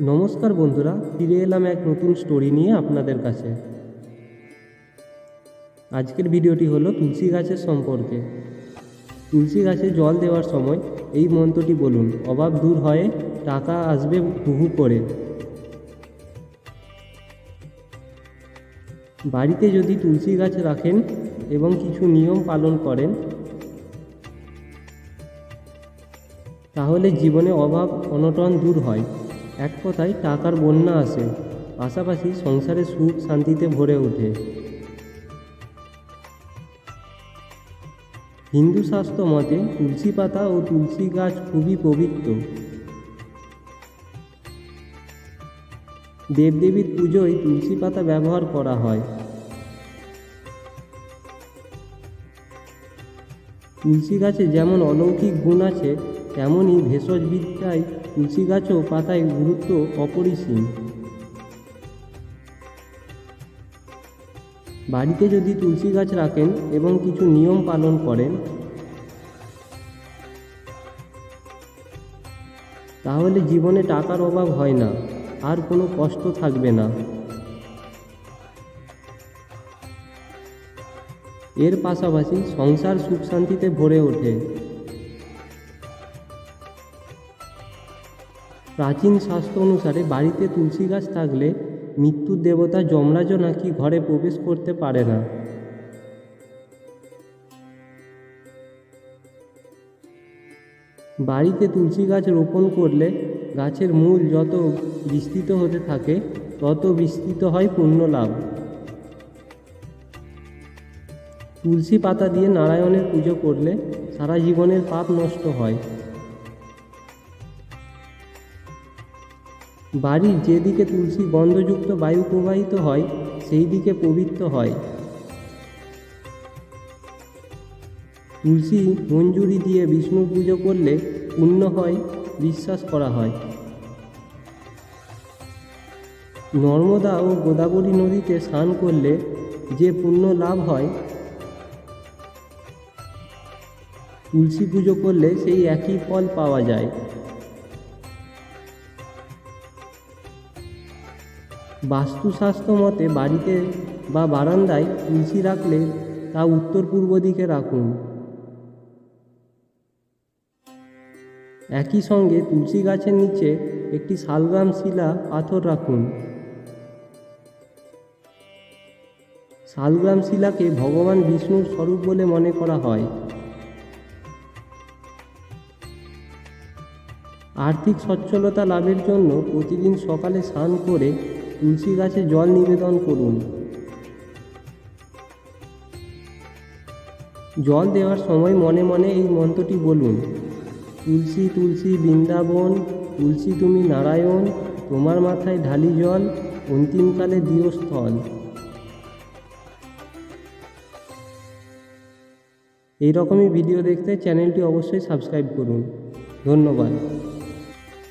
নমস্কার বন্ধুরা, ফিরে এলাম এক নতুন স্টোরি নিয়ে আপনাদের কাছে। আজকের ভিডিওটি হলো তুলসী গাছের সম্পর্কে। তুলসী গাছে জল দেওয়ার সময় এই মন্ত্রটি বলুন, অভাব দূর হয়ে টাকা আসবে হুহু করে। বাড়িতে যদি তুলসী গাছ রাখেন এবং কিছু নিয়ম পালন করেন, তাহলে জীবনে অভাব অনটন দূর হয়। এক কথায় টাকার বন্যা আসে, পাশাপাশি সংসারে সুখ শান্তিতে ভরে ওঠে। হিন্দু শাস্ত্র মতে তুলসী পাতা ও তুলসী গাছ খুবই পবিত্র। দেবদেবীর পুজোয় তুলসী পাতা ব্যবহার করা হয়। তুলসী গাছে যেমন অলৌকিক গুণ আছে তেমনই ভেষজ বিদ্যায় তুলসী গাছও পাতায় গুরুত্ব অপরিসীম। বাড়িতে যদি তুলসী গাছ রাখেন এবং কিছু নিয়ম পালন করেন, তাহলে জীবনে টাকার অভাব হয় না, আর কোনো কষ্ট থাকবে না। এর পাশাপাশি সংসার সুখ শান্তিতে ভরে ওঠে। প্রাচীন শাস্ত্র অনুসারে বাড়িতে তুলসী গাছ থাকলে মৃত্যুর দেবতা যমরাজও নাকি ঘরে প্রবেশ করতে পারে না। বাড়িতে তুলসী গাছ রোপণ করলে গাছের মূল যত বিস্তৃত হতে থাকে, তত বিস্তৃত হয় পুণ্য লাভ। তুলসী পাতা দিয়ে নারায়ণের পুজো করলে সারা জীবনের পাপ নষ্ট হয়। বাড়ির যেদিকে তুলসী গন্ধযুক্ত বায়ু প্রবাহিত হয় সেই দিকে পবিত্র হয়। তুলসী মঞ্জুরি দিয়ে বিষ্ণু পুজো করলে পূর্ণ হয়, বিশ্বাস করা হয়। নর্মদা ও গোদাবরী নদীতে স্নান করলে যে পুণ্য লাভ হয়, তুলসী পুজো করলে সেই একই ফল পাওয়া যায়। বাস্তুশাস্ত্র মতে বাড়িতে বা বারান্দায় তুলসী রাখলে তা উত্তর পূর্ব দিকে রাখুন। একই সঙ্গে তুলসী গাছের নিচে একটি শালগ্রাম শিলা পাথর রাখুন। শালগ্রাম শিলাকে ভগবান বিষ্ণুর স্বরূপ বলে মনে করা হয়। আর্থিক সচ্ছলতা লাভের জন্য প্রতিদিন সকালে স্নান করে তুলসী গাছে জল নিবেদন করুন। জল দেওয়ার সময় মনে মনে এই মন্ত্রটি বলুন। তুলসী তুলসী বৃন্দাবন, তুলসী তুমি নারায়ণ, তোমার মাথায় ঢালি জল অন্তিমকালে দিও স্থল। এই রকমই ভিডিও দেখতে চ্যানেলটি অবশ্যই সাবস্ক্রাইব করুন। ধন্যবাদ।